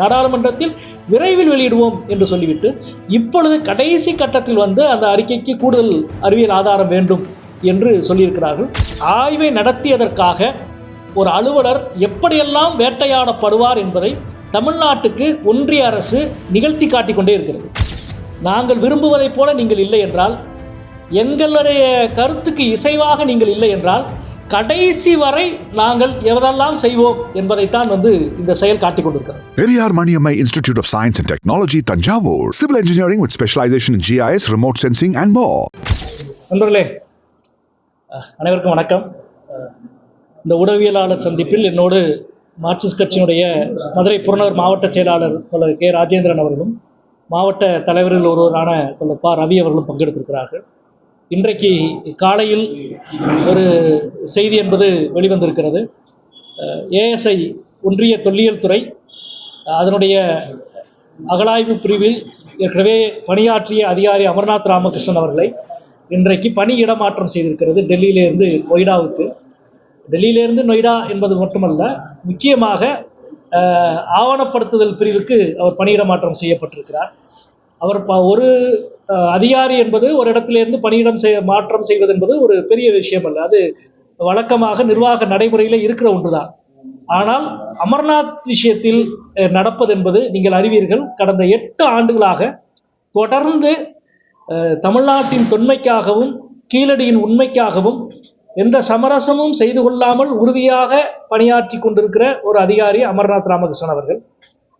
நாடாளுமன்றத்தில் விரைவில் வெளியிடுவோம் என்று சொல்லிவிட்டு இப்பொழுது கடைசி கட்டத்தில் வந்து அந்த அறிக்கைக்கு கூடுதல் அறிவியல் ஆதாரம் வேண்டும் என்று சொல்லியிருக்கிறார்கள். ஆய்வை நடத்தியதற்காக ஒரு அலுவலர் எப்படியெல்லாம் வேட்டையாடப்படுவார் என்பதை தமிழ்நாட்டுக்கு ஒன்றிய அரசு நிகழ்த்தி காட்டிக் கொண்டே இருக்கிறது. நாங்கள் விரும்புவதைப் போல நீங்கள் இல்லை என்றால் எங்களுடைய கருத்துக்கு இசைவாக நீங்கள் இல்லை என்றால் கடைசி வரை நாங்கள் எவதெல்லாம் செய்வோம் என்பதைத்தான் வந்து இந்த செயல் காட்டிக் கொண்டிருக்கிறது. Periyar Maniammai Institute of Science and Technology, Tanjavur. Civil engineering with specialization in GIS, remote sensing, and more. நண்பர்களே அனைவருக்கும் வணக்கம். இந்த உடவியலாளர் சந்திப்பில் என்னோடு மார்க்சிஸ்ட் கட்சியினுடைய மதுரை புறநகர் மாவட்ட செயலாளர் தோழர் கே. ராஜேந்திரன் அவர்களும் மாவட்ட தலைவர்கள் ஒருவரான தோழர் ப. ரவி அவர்களும் பங்கெடுத்திருக்கிறார்கள். இன்றைக்கு காலையில் ஒரு செய்தி என்பது வெளிவந்திருக்கிறது. ஏஎஸ்ஐ ஒன்றிய தொல்லியல் துறை அதனுடைய அகலாய்வு பிரிவில் ஏற்கனவே பணியாற்றிய அதிகாரி அமர்நாத் ராமகிருஷ்ணன் அவர்களை இன்றைக்கு பணி இடமாற்றம் செய்திருக்கிறது டெல்லியிலிருந்து நொய்டாவுக்கு. டெல்லியிலிருந்து நொய்டா என்பது மட்டுமல்ல முக்கியமாக ஆவணப்படுத்துதல் பிரிவுக்கு அவர் பணியிடமாற்றம் செய்யப்பட்டிருக்கிறார். அவர் ப ஒரு அதிகாரி என்பது ஒரு இடத்திலிருந்து பணியிடம் செய்ய மாற்றம் செய்வது என்பது ஒரு பெரிய விஷயம் அல்ல. அது வழக்கமாக நிர்வாக நடைமுறையில் இருக்கிற ஒன்றுதான். ஆனால் அமர்நாத் விஷயத்தில் நடப்பது என்பது நீங்கள் அறிவீர்கள் கடந்த எட்டு ஆண்டுகளாக தொடர்ந்து தமிழ்நாட்டின் தொன்மைக்காகவும் கீழடியின் உண்மைக்காகவும் எந்த சமரசமும் செய்து கொள்ளாமல் உறுதியாக பணியாற்றி கொண்டிருக்கிற ஒரு அதிகாரி அமர்நாத் ராமகிருஷ்ணன் அவர்கள்.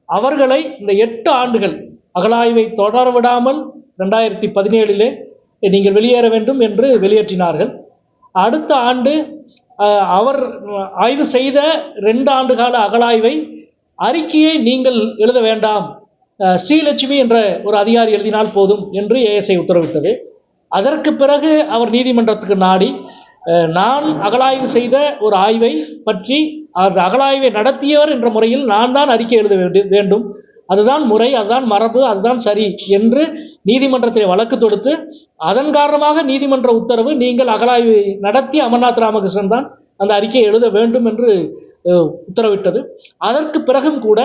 அவர்களை இந்த எட்டு ஆண்டுகள் அகலாய்வை தொடர விடாமல் ரெண்டாயிரத்தி பதினேழிலே நீங்கள் வெளியேற வேண்டும் என்று வெளியேற்றினார்கள். அடுத்த ஆண்டு அவர் ஆய்வு செய்த ரெண்டு ஆண்டு கால அகழாய்வை அறிக்கையை நீங்கள் எழுத வேண்டாம். ஸ்ரீலட்சுமி என்ற ஒரு அதிகாரி எழுதினால் போதும் என்று ஏஎஸ்ஐ உத்தரவிட்டது. அதற்கு பிறகு அவர் நீதிமன்றத்துக்கு நாடி நான் அகழாய்வு செய்த ஒரு ஆய்வை பற்றி அந்த அகழாய்வை நடத்தியவர் என்ற முறையில் நான் தான் அறிக்கை எழுத வேண்டும். அதுதான் முறை அதுதான் மரபு அதுதான் சரி என்று நீதிமன்றத்தில் வழக்கு தொடுத்து அதன் காரணமாக நீதிமன்ற உத்தரவு நீங்கள் அகலாய்வு நடத்தி அமர்நாத் ராமகிருஷ்ணன் தான் அந்த அறிக்கையை எழுத வேண்டும் என்று உத்தரவிட்டது. அதற்கு பிறகும் கூட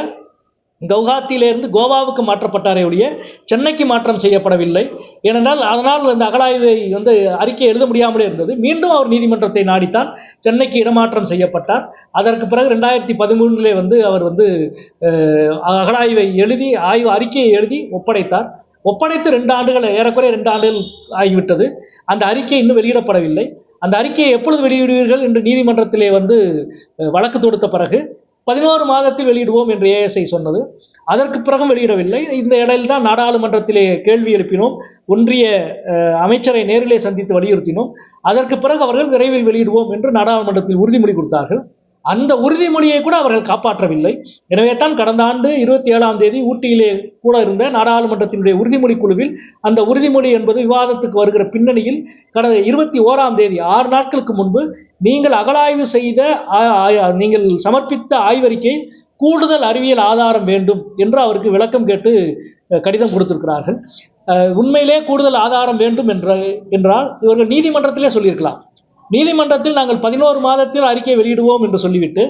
கவுஹாத்தியிலிருந்து கோவாவுக்கு மாற்றப்பட்டாரே ஒழிய சென்னைக்கு மாற்றம் செய்யப்படவில்லை. ஏனென்றால் அதனால் அந்த அகலாய்வை வந்து அறிக்கை எழுத முடியாமலே இருந்தது. மீண்டும் அவர் நீதிமன்றத்தை நாடித்தான் சென்னைக்கு இடமாற்றம் செய்யப்பட்டார். அதற்கு பிறகு ரெண்டாயிரத்தி பதிமூன்றிலே வந்து அவர் வந்து அகலாய்வை அகழாய்வை எழுதி ஆய்வு அறிக்கையை எழுதி ஒப்படைத்தார். ஒப்படைத்து ரெண்டு ஆண்டுகள் ஏறக்குறைய ரெண்டு ஆண்டுகள் ஆகிவிட்டது. அந்த அறிக்கை இன்னும் வெளியிடப்படவில்லை. அந்த அறிக்கையை எப்பொழுது வெளியிடுவீர்கள் என்று நீதிமன்றத்திலே வந்து வழக்கு தொடுத்த பிறகு பதினோரு மாதத்தில் வெளியிடுவோம் என்று ஏஎஸ்ஐ சொன்னது. அதற்கு பிறகும் வெளியிடவில்லை. இந்த இடையில் தான் நாடாளுமன்றத்திலே கேள்வி எழுப்பினோம். ஒன்றிய அமைச்சரை நேரிலே சந்தித்து வலியுறுத்தினோம். அதற்கு பிறகு அவர்கள் விரைவில் வெளியிடுவோம் என்று நாடாளுமன்றத்தில் உறுதிமொழி கொடுத்தார்கள். அந்த உறுதிமொழியை கூட அவர்கள் காப்பாற்றவில்லை. எனவே தான் கடந்த ஆண்டு இருபத்தி ஏழாம் தேதி ஊட்டியிலே கூட இருந்த நாடாளுமன்றத்தினுடைய உறுதிமொழி குழுவில் அந்த உறுதிமொழி என்பது விவாதத்துக்கு வருகிற பின்னணியில் கடந்த இருபத்தி ஓராம் தேதி ஆறு நாட்களுக்கு முன்பு நீங்கள் அகலாய்வு செய்த நீங்கள் சமர்ப்பித்த ஆய்வறிக்கை கூடுதல் அறிவியல் ஆதாரம் வேண்டும் என்று அவருக்கு விளக்கம் கேட்டு கடிதம் கொடுத்திருக்கிறார்கள். உண்மையிலே கூடுதல் ஆதாரம் வேண்டும் என்ற என்றால் இவர்கள் நீதிமன்றத்திலே சொல்லியிருக்கலாம். நீதிமன்றத்தில் நாங்கள் பதினோரு மாதத்தில் அறிக்கை வெளியிடுவோம் என்று சொல்லிவிட்டு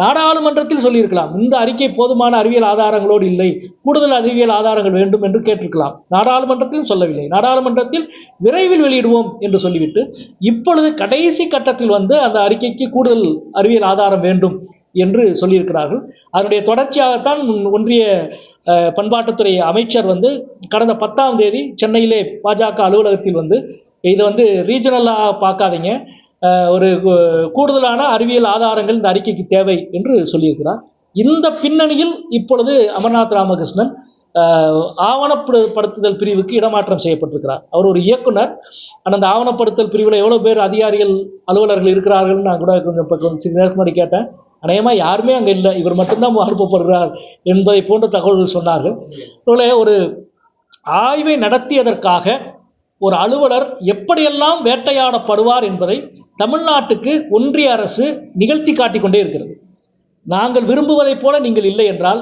நாடாளுமன்றத்தில் சொல்லியிருக்கலாம் இந்த அறிக்கை போதுமான அறிவியல் ஆதாரங்களோடு இல்லை கூடுதல் அறிவியல் ஆதாரங்கள் வேண்டும் என்று கேட்டிருக்கலாம். நாடாளுமன்றத்திலும் சொல்லவில்லை. நாடாளுமன்றத்தில் விரைவில் வெளியிடுவோம் என்று சொல்லிவிட்டு இப்பொழுது கடைசி கட்டத்தில் வந்து அந்த அறிக்கைக்கு கூடுதல் அறிவியல் ஆதாரம் வேண்டும் என்று சொல்லியிருக்கிறார்கள். அதனுடைய தொடர்ச்சியாகத்தான் ஒன்றிய பண்பாட்டுத்துறை அமைச்சர் வந்து கடந்த பத்தாம் தேதி சென்னையிலே பாஜக அலுவலகத்தில் வந்து இதை வந்து ரீஜனலாக பார்க்காதீங்க. ஒரு கூடுதலான அறிவியல் ஆதாரங்கள் இந்த அறிக்கைக்கு தேவை என்று சொல்லியிருக்கிறார். இந்த பின்னணியில் இப்பொழுது அமர்நாத் ராமகிருஷ்ணன் ஆவணப்படுத்துதல் பிரிவுக்கு இடமாற்றம் செய்யப்பட்டிருக்கிறார். அவர் ஒரு இயக்குனர். ஆனால் அந்த ஆவணப்படுத்தல் பிரிவில் எவ்வளோ பேர் அதிகாரிகள் அலுவலர்கள் இருக்கிறார்கள் நான் கூட கொஞ்சம் இப்போ கொஞ்சம் சில நேரத்துக்கு முன்னாடி கேட்டேன். அநேகமாக யாருமே அங்கே இல்லை. இவர் மட்டும்தான் அனுப்பப்படுகிறார் என்பதை போன்ற தகவல்கள் சொன்னார்கள். அதுபோல ஒரு ஆய்வை நடத்தியதற்காக ஒரு அலுவலர் எப்படியெல்லாம் வேட்டையாடப்படுவார் என்பதை தமிழ்நாட்டுக்கு ஒன்றிய அரசு நிகழ்த்தி காட்டிக் கொண்டே இருக்கிறது. நாங்கள் விரும்புவதைப் போல நீங்கள் இல்லை என்றால்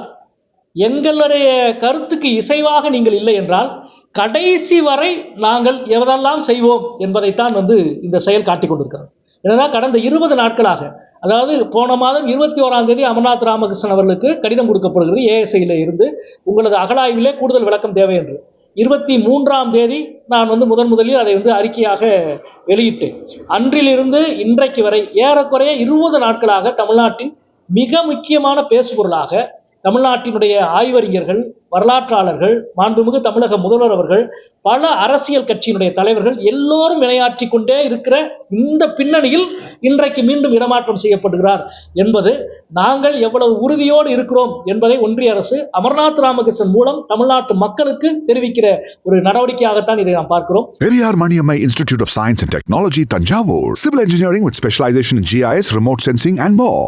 எங்களுடைய கருத்துக்கு இசைவாக நீங்கள் இல்லை என்றால் கடைசி வரை நாங்கள் எவதெல்லாம் செய்வோம் என்பதைத்தான் வந்து இந்த செயல் காட்டிக் கொண்டிருக்கிறது. என்னன்னா கடந்த இருபது நாட்களாக அதாவது போன மாதம் இருபத்தி ஓராம் தேதி அமர்நாத் ராமகிருஷ்ணன் அவர்களுக்கு கடிதம் கொடுக்கப்படுகிறது. ஏஎஸ்ஐயில் இருந்து உங்களது அகழாய்விலே கூடுதல் விளக்கம் தேவை என்று. இருபத்தி மூன்றாம் தேதி நான் வந்து முதன் முதலில் அதை வந்து அறிக்கையாக வெளியிட்டேன். அன்றிலிருந்து இன்றைக்கு வரை ஏறக்குறைய இருபது நாட்களாக தமிழ்நாட்டின் மிக முக்கியமான பேசுபொருளாக தமிழ்நாட்டினுடைய ஆய்வறிஞர்கள் வரலாற்றாளர்கள் மாண்புமிகு தமிழக முதல்வர் அவர்கள் பல அரசியல் கட்சியினுடைய தலைவர்கள் எல்லோரும் வினையாற்றி கொண்டே இருக்கிற இந்த பின்னணியில் இன்றைக்கு மீண்டும் இடமாற்றம் செய்யப்படுகிறார் என்பது நாங்கள் எவ்வளவு உறுதியோடு இருக்கிறோம் என்பதை ஒன்றிய அரசு அமர்நாத் ராமகிருஷ்ணன் மூலம் தமிழ்நாட்டு மக்களுக்கு தெரிவிக்கிற ஒரு நடவடிக்கையாகத்தான் இதை நாம் பார்க்கிறோம் Periyar Maniammai institute of science and technology Thanjavur civil engineering with specialisation GIS remote sensing and more.